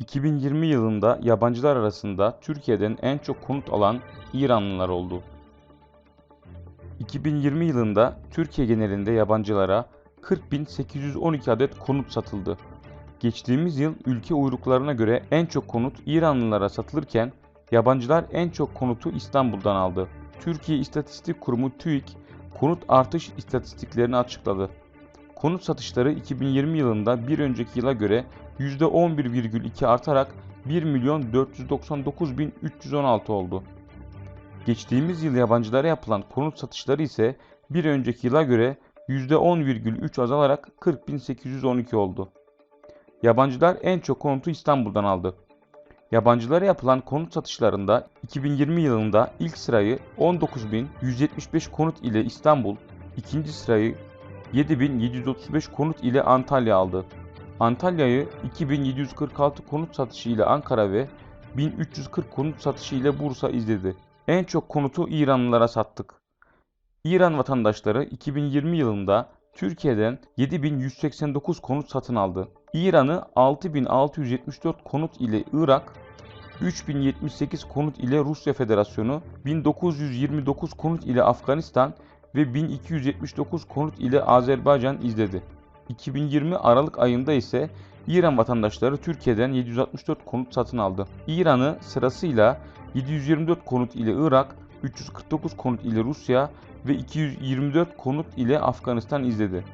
...2020 yılında yabancılar arasında Türkiye'den en çok konut alan İranlılar oldu. 2020 yılında Türkiye genelinde yabancılara 40.812 adet konut satıldı. Geçtiğimiz yıl ülke uyruklarına göre en çok konut İranlılara satılırken yabancılar en çok konutu İstanbul'dan aldı. Türkiye İstatistik Kurumu TÜİK konut artış istatistiklerini açıkladı. Konut satışları 2020 yılında bir önceki yıla göre %11,2 artarak 1 milyon 499 bin 316 oldu. Geçtiğimiz yıl yabancılara yapılan konut satışları ise bir önceki yıla göre %10,3 azalarak 40.812 oldu. Yabancılar en çok konutu İstanbul'dan aldı. Yabancılara yapılan konut satışlarında 2020 yılında ilk sırayı 19.175 konut ile İstanbul, ikinci sırayı 7.735 konut ile Antalya aldı. Antalya'yı 2746 konut satışı ile Ankara ve 1340 konut satışı ile Bursa izledi. En çok konutu İranlılara sattık. İran vatandaşları 2020 yılında Türkiye'den 7189 konut satın aldı. İran'ı 6674 konut ile Irak, 3078 konut ile Rusya Federasyonu, 1929 konut ile Afganistan ve 1279 konut ile Azerbaycan izledi. 2020 Aralık ayında ise İran vatandaşları Türkiye'den 764 konut satın aldı. İran'ı sırasıyla 724 konut ile Irak, 349 konut ile Rusya ve 224 konut ile Afganistan izledi.